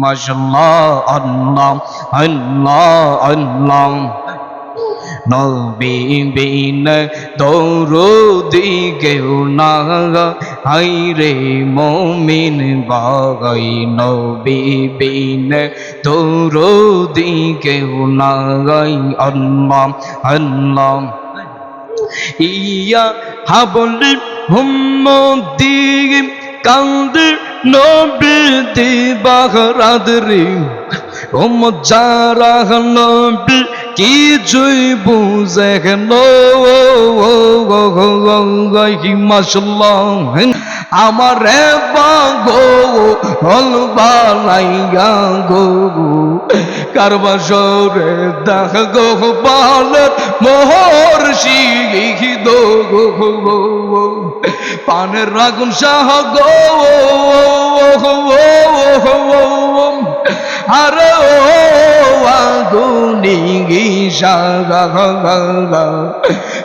মাশাল্লাহ, আল্লাহ আল্লাহ আল্লাহ। নবী বিন দৌরদি কেউ না হাই রে মমিন বাগাই। নবী বিন দৌরদি কেউ না গাই আল্লাহ আল্লাহ। ইয়া হাবলি হুম্মদি কান্দির নবী দিবাহরাদরি ওম যারা নবী কিছুই বুঝে মাসাল্লাহ আমার বাগো হল গো। কারবাসরে গো বালের মোহর গো। পানের রাগুন শাহ গো আরে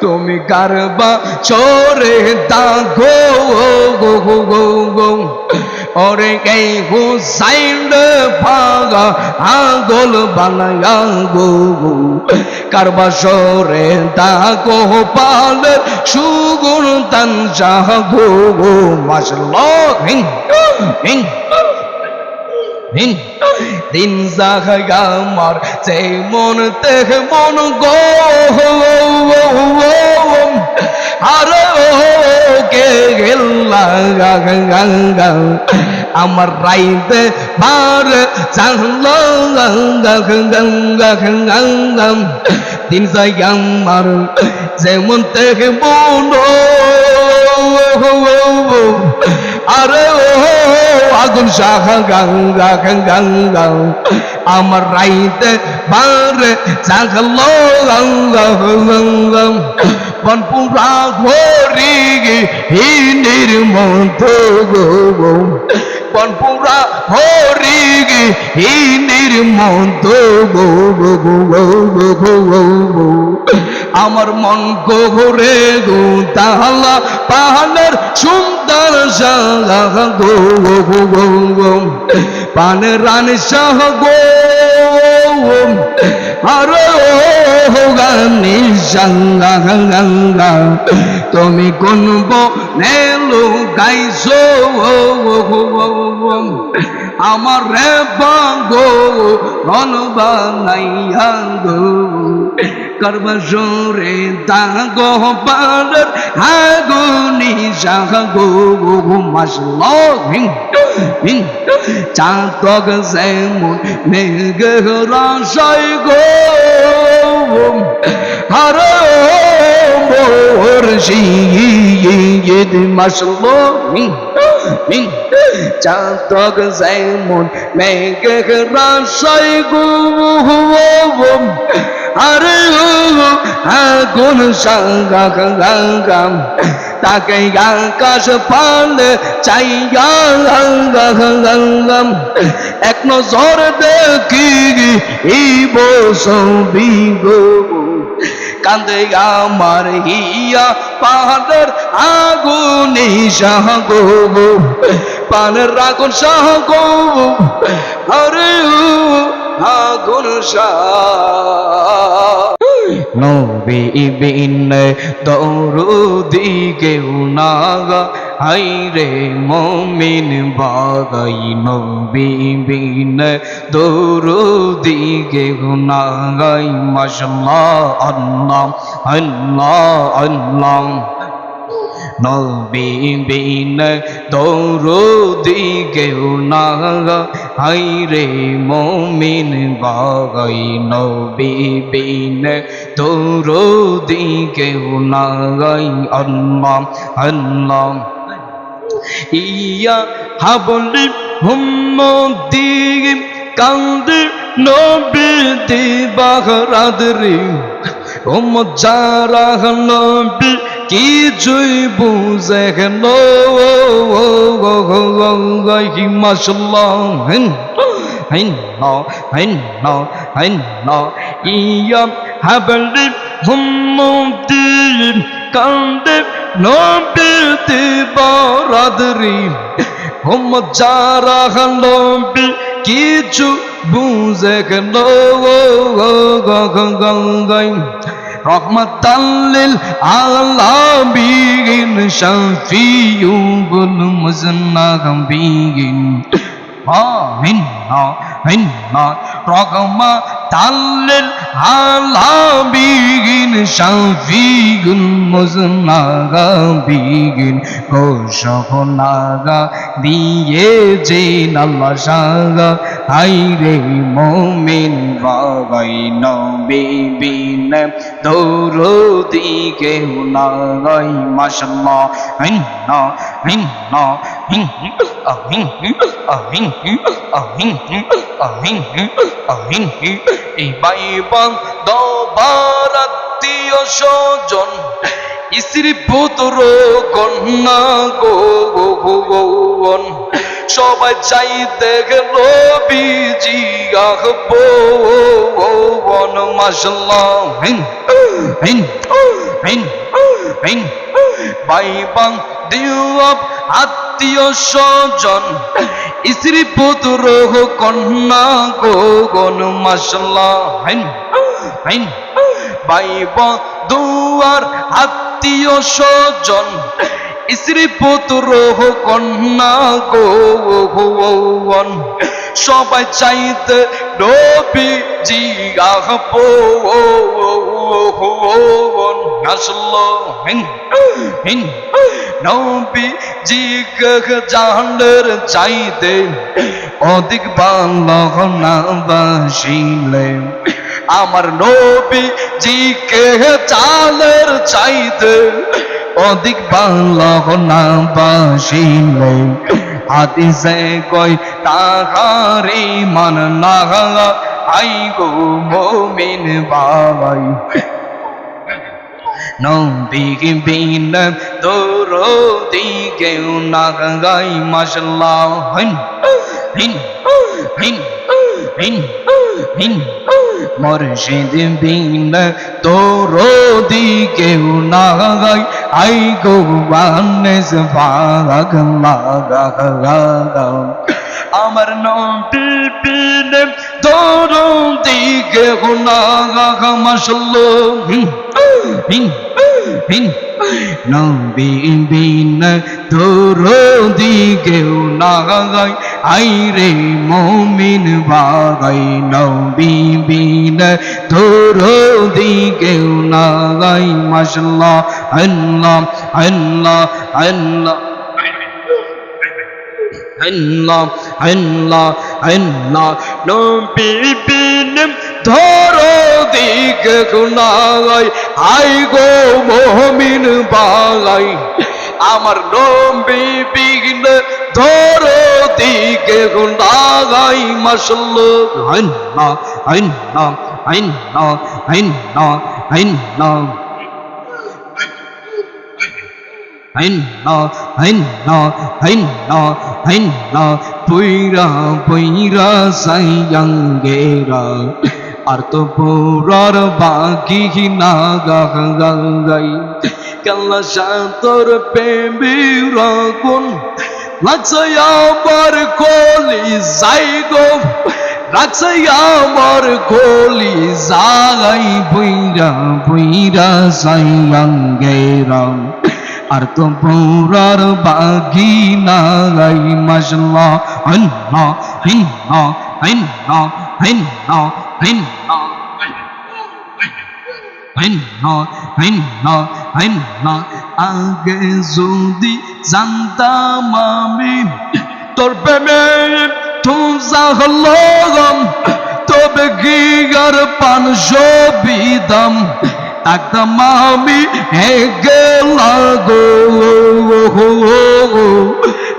তুমি কারবা চোরে দাগো গো গো গো গো। ওরে এই হুসাইন ভাগা আগল বানায়া গো কারবা সরে দাগো পালের সুগুণ তান শাহ গো গো মাশাল্লাহ হিং হিং হিং দিন জাগা আমার যে মন তেহ মন গো আরে কে আমার রাইতে বার জানলাম দিন জায়গা আমার যেমন তেহ মন। আরে ও, আগুন শাখা গঙ্গা গঙ্গা আমার রাইতে বারে চাকলো বনপুরা ঘরি হিনির মন্ত গো বনপুরা হরি হিনির গো গো গো গো গো গো আমার মন গোরে গো তাহলা পাহাড়ের সুন্দর গো গো পান গো আরে তুমি কোন নেলো আমার রে বাগো রন গো। করবসরে দাগো পালের হাগো নিশাহ গো মাসলো হিং হিং চাতক যেমন মেঘ রসই গো। হরে মোর শীত মাসলো হিং চাতক যেমন মেঘ রসই গো। আরে আগুন সঙ্গা তাকে আকাশ পালে চাইয়া গঙ্গাম। এক নজর দেখি এই বসবি গো কান্দে আমার হিয়া পাহাড়ের আগুন শাহ পানের আগুন শাহ গো আরে আগুন শাহ। নবী বিন দৌরুদি কেউ নাগা হাই রে মমিন বাগাই। নবী বিন দৌরুদি কেউ নাগাই, মাশাল্লাহ, আল্লাহ আল্লাহ আল্লাহ। নবী বিন দৌরুদি কেউ নাগা হাই রে মমিন বাগাই। নবী বিন দৌরুদি কেউ নাগাই আল্লাহ আল্লাহ। ইয়া হাবলি হুম্মদি কান্দি নবী দিবাহরাদরি ওম যারা নবী কিছুই বুঝে ইয়ম কান্দে নবীতে বারাদরি হুম যারা নবী কিছু বুঝে গো গঙ্গাই রহমতাল্লিল আলামিন শাফিউল মুজন্নাবিন আমিন হিন্না رغم تعلل على بيغن شفيق مزنغا بيغن كوشخنغا ديه جين الله شاغا হাইরে মোমিন বাবাই নবিবিন দৌরদি কেউ নাই মাশাল্লাহ হিন্ন হিন্ন হিন্ন অহিং অহিং অহিং অহিং অহিং আহিন এই বাইবান দবারাত্মীয় স্বজন স্ত্রী পুত্র কন্যা গন সবাই চাই দেখল বিজি আহবো বন মাসাল্লাহ হিন হিন হিন হিন বাইবান দিওয়াব আত্মীয় স্বজন স্ত্রী পুত্র কন্যা গো গন মাসাল্লাহ হিন হিন বাইব আত্মীয়, স্বজন। স্ত্রী পুত্র কন্যা গো ভুবন সবাই চাইতে ডবি জিগাহবো আসল হিন হিন নবী জিগহ জাহানের চাইতে অধিক ভালো আমার নবী জি কে চালের চাইতে অধিক ভালো না বাসিলে। হাদিসে কই তাহারি মান না আই গো মোমিন বাবাই। নবী বিন দোর দিকে না গাই মাশাল্লাহ হিন হিন হিন হিন হিন মুর্শিদ বিন তোর দিকে না গাই আই গো বানেস ভাগ লাগা আমার নবী বিন তোর দিকে নবীন তোর দিকে নাগাই আই রে মমিন বাগাই। নবীন তোর দিকে নাগাই মাসাল্লাহ আল্লাহ আল্লাহ আল্লাহ আল্লাহ আল্লাহ। আল্লাহ নবী ধরো দিক গুনাই আই গো মোহমিন বালাই, আমার নবী বিন ধরো দিক গুনাই মাসল্লু আল্লাহ আল্লাহ আল্লাহ আল্লাহ আল্লাহ Ein পুইরা পুইরা সাইয়াঙ্গেরা আর তো পুরার বাকি না গাই কাল্লা শান্তর প্রেমীরা কোন লাগছে আমার কলি যাই গো। রাখছে আমার কলি যাই বুইরা বুইরা সাইয়াঙ্গেরা আর তো পৌরার বাগি নাই মশলা হন্না হিন্না হিন্না হিন্না হিন্না হিন্না হিন্না হিন্না আগে যদি জানতাম আমি তোর প্রেমে তুজা হলো তবে কি আর পাঁচশো বিদাম তাকতাম আমি হেগে লাগো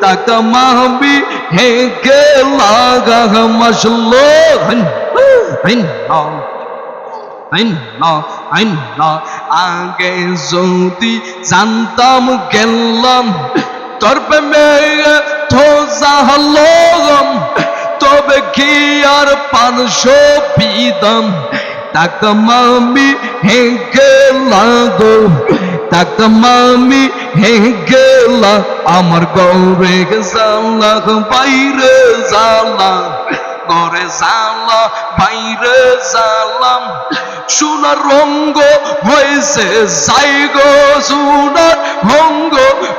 তাকতাম আমি হেগে লাগা মশলো আগে যদি জানতাম, গেলাম। তোর প্রেমে থোজা হলো তবে কি আর পাঁচশো পিদাম takamami hengelago takamami hengela amar gore gazala bayre zala gore zala বাইরে জালাম সোনার রঙ্গ হয়েছে জাইগ সোনার রঙ্গ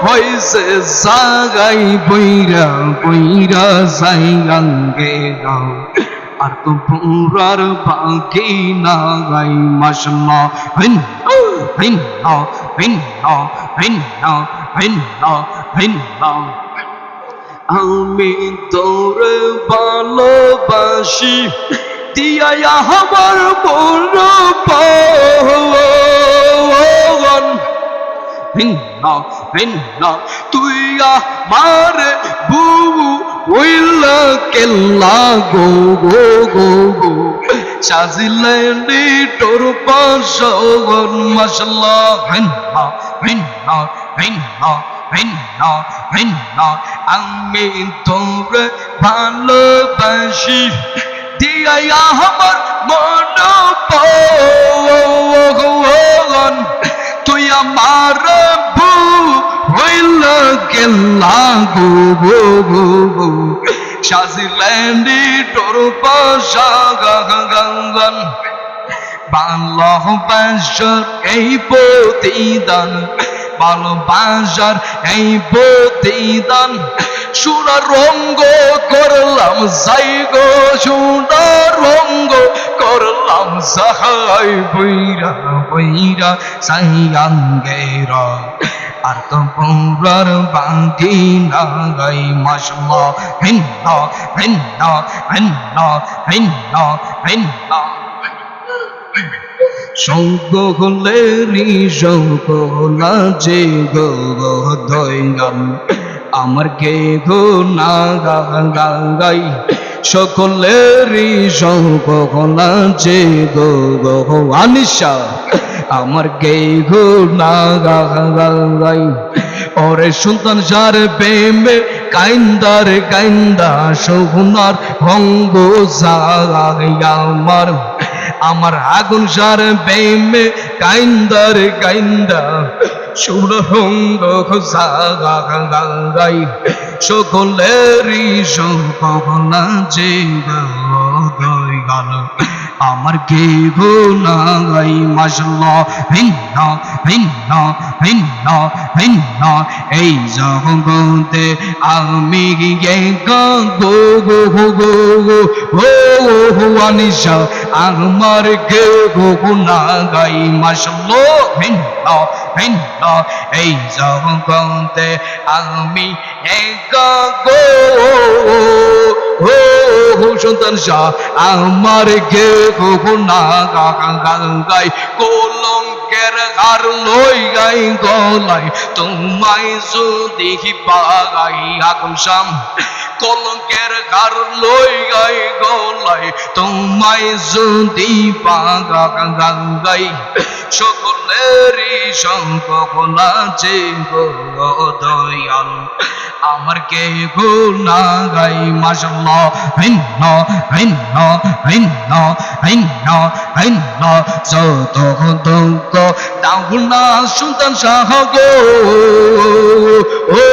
হয়েছে জাগাই বৈরা বৈরা জাইগাঙ্গে গাও আর তো পুরার বাকি না গাই মাসলা হিন হিন হিন হিন হিন হিন আমি তোরে ভালোবাসি দিয়া আমার মন পাওয়ান। ভিন্ন ভিন্ন, তুই আমার বুবু ওইলা কেল্লা গো গো গো গো সাজিলে নি তোর পাশন মশলা ভিন্ন ভিন্ন ভিন্ন ভিন্ন ভিন্ন আমি তোরে ভালোবাসি দিয়া আমার মন পাওয়ান তুই আমার বু ভালোবাসার এই প্রতিদান ভালোবাসার এই প্রতিদান সুরা রঙ্গ করলাম যাই গো রঙ্গ করলাম সাহাই বৈরা বৈরা আর তো পৌরার বাঙ্গি না গাই মাসমা ভিন্ন ভিন্ন ভিন্ন ভিন্ন ভিন্ন। সঙ্গ হলে ঋষক যে আমার কে গো না গাই সকলেরই সকলা যে গো গো আনিশা আমার কে গো না গাই। ওরে সুলতান সার প্রেমে কাইন্দার কাইন্দা সগুনার ভঙ্গ আমার। আমার আগুন সার প্রেমে কাইন্দার কাইন্দা সুরঙ্গ গাই। সকলেরই সকলা যে গাল। আমার কে গো নাই মাসল ভিন্ন ভিন্ন ভিন্ন ভিন্ন। এই জগতে আমি গে, গো গো গো গো গো গো আনিশা আমার কে গো না গাই মাসল ভিন্ন ভিন্ন। এই জগতে আমি এক গো ও সন্তান শাহ, আমার কে না গাই, কলঙ্কের আর লই গাই গলাই, তোমায় যদি পাগাই আগুন শাম, কলঙ্কের ঘর লই গাই গলাই, তোমায় যদি পাগা গাই, সকলেরই সম্পন আছে গো দয়াল। আমার কে গো না গাই মাসাল্লাহ ভিন্ন ভিন্ন ভিন্ন ভিন্ন ভিন্ন। যত দুঃখ দাও না, সুলতান শাহ গো। ও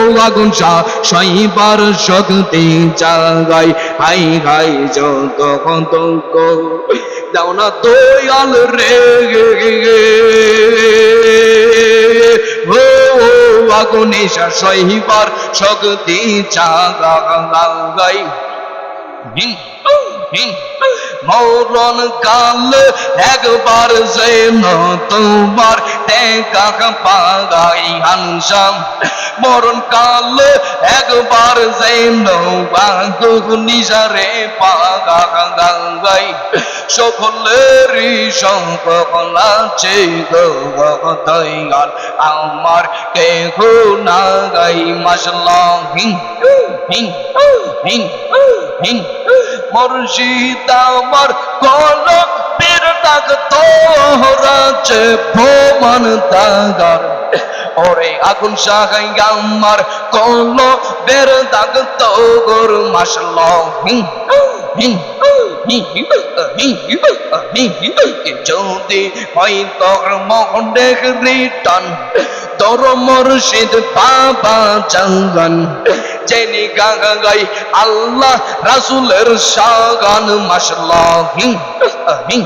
ও আগুন শাহ শৈবার শক্তি জাগাই। হাই হাই, যত দুঃখ দাও না, দয়াল রে। আগুনে সহিবার শক্তি চাগাই মরণ কাল একবার যেন তোমার টেকা পাগাই হানসাম। মরণ কাল, একবার যেন নিজারে পাগা গাঙ্গাই। সকলেরই সম্পল আছে দয়াল আমার কে গো না গাই মাসলা হিং হিং হিং। হিং আমার কল পীর ডাক তোরা যে ভোমন দাগার। ওরে আগুন সাগাই আমার কল বের দাগ তো গোর মাসল হিং যদি হয় তোর মনে রিটার্ন, তোর মুর্শিদ বাবা জাঙ্গান। জেনি গাঙ্গাই আল্লাহ রাসূলের শাগান মাশাআল্লাহ হিং হিং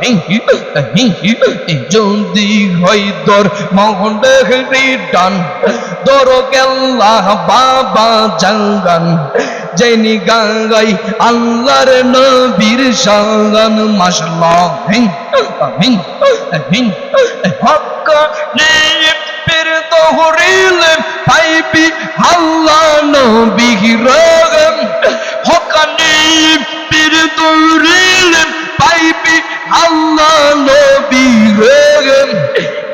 হিং হিং হিং যদি হয় তোর মোহনে রিটান তোর গেল্লাহ বাবা জাঙ্গান। জেনি গাঙ্গাই আল্লাহর নবীর শাগান মাশাআল্লাহ হিং হিং হক নিয়ে পাইবি আল্লাহ নবী রগম হকানি পীর তোহরিল পাইবি, আল্লাহ নবী রগম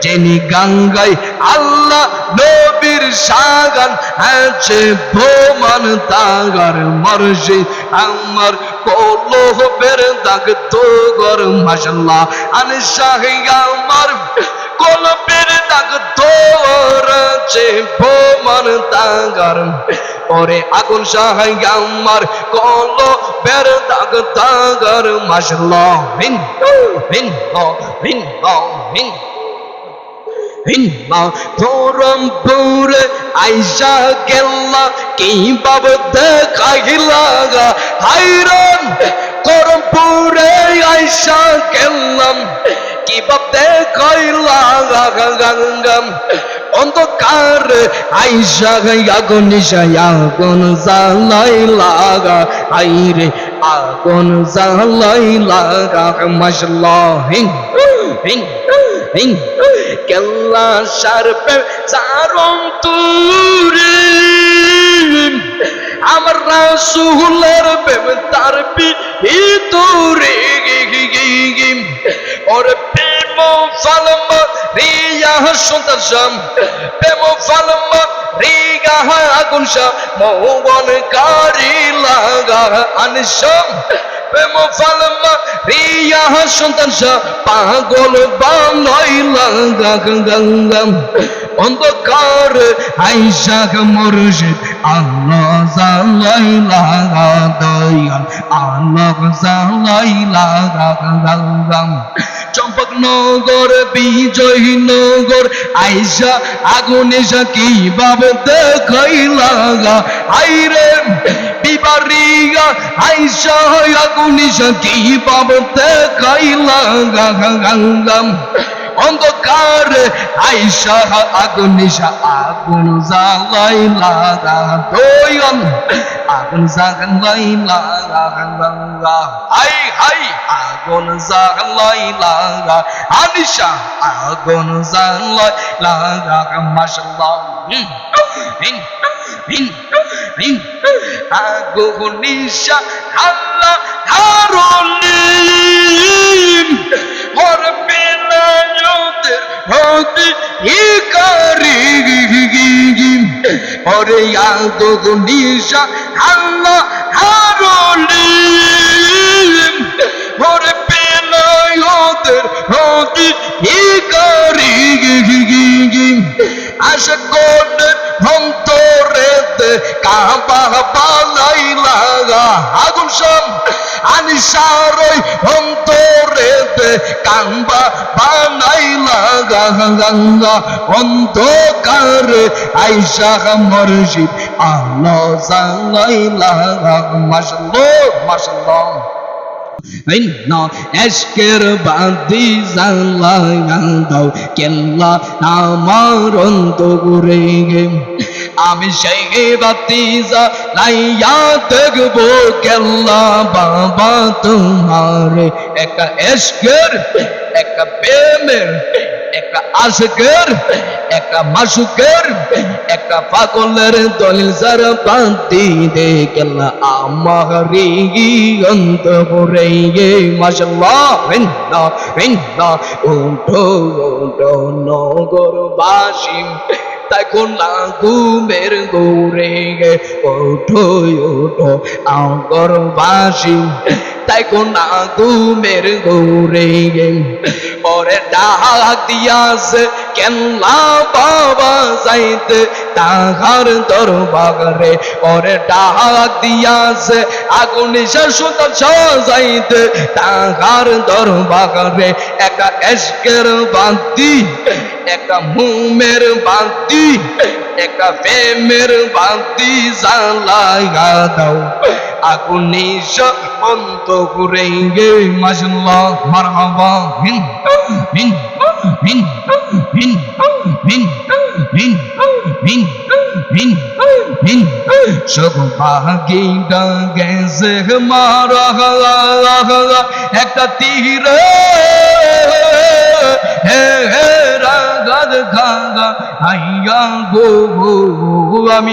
যিনি গঙ্গাই আল্লাহ নবীর সাগান আছে ভোমান তাগার মর্জি আমার কলবের দাগ তো গর মাসাল্লাহ আন শাহি আমার কলবের দাগ তোর আছে ভোমান তাগার ওরে আগুন সাহাই আমার কলবের দাগ তাগার মাসাল্লাহ হিন হিন হিন হিন হিন্মা ধরমপুরে আইসা গেল্লা, কি বাব দেখাইলা হাইরন করমপুরে আইসা গেলাম কি বাব দেখাইলা গঙ্গম অন্ধকার আইসা আগুন আগুন জ্বালাই লাগা। আইরে, আগুন জ্বালাই লাগা। মশলা হিং হিং হিং কেল্লা সারপে চারং তুরে। আমার রাসুলের প্রেম তার ভিতরে ওর প্রেম ফালম রিয়া সন্তান শাম। প্রেম ফালম রিগা আগুন শাম। মৌবন কারি লাগা আনশাম। প্রেম ফালম রিয়া সন্তান শাহ পাগল বানাই লাগা গঙ্গম। অন্ধকার আইসাক মুর্শিদ, আল্লাহ জালাই লাগা দয়াল, আল্লাহ জালাই লাগা গঙ্গম। চম্পক নগর বিজয়ী নগর আইসা আগুনে কীভাবে দেখাই লাগা আইরে বিবারিয়া আইসা আগুনে কি ভাবে দেখাই লাগা গঙ্গম অন্ধকার আইসা আগুন নিশা, আগুন জ্বালাই লাগা দয়াল আগুন গঙ্গা, হাই হাই, আগুন জ্বালাই লাগা আনিশা, আগুন জ্বালাই লাগা মাশাআল্লাহ হুম হিন হিন হিন আগুন নিশা আল্লাহ হারুলিম হর বেলায়তের হতে ইকারি ওরে আগুন নিশা আল্লাহ হারুলিম হর বেলায়তের হতে ইকারি আশা করতে অন্তরেতে কাবা বালাই লাগা আগুন সব আনিসারই অন্তরেতে কাম্বা বানাই লাগা গঙ্গা অন্ধকারে আইসা মর্জিদ আল্লাহ জালাই লাগা মাশাল্লাহ। মাশাল্লাহ না এসকের বাদি জানলাগান দাও কেল্লা আমার অন্তগুরে আমি সেই বাতি লাইয়া দেখব কেল্লা বাবা তোমার একটা এসকের একটা প্রেমের একটা আশকের একটা মাসুকের, একটা পাগলের দলিল সার পান্তি দে গেল আমারি অন্ত করে মাসাল্লাহ ভিন্না ভিন্না উঠো উঠো নগর বাসিম তখন লাগুমের গৌরে ওঠো ওঠো আগর বাসি তাই কোন ঘুমের গৌরে পরে ডাক দিয়াছে, কেল্লা বাবা যাইতে তাহার দরবারে। ওরে ডাক দিয়াছে, আগুন শাশুত সাজাইতে তাহার দরবারে। একটা এসকের বান্তি, একটা মুমের বান্তি একটা প্রেমের বান্তি জ্বালাইয়া দাও। আগুন বন্ধ করে গে মাসাল্লাহ মারহাবা হিন হিন হিন হিন হিন হিন হিন হিন হিন বাগিটা গেছে মারা একটা তীর। হে হে রাগাদ খাগা আইয়া গো আমি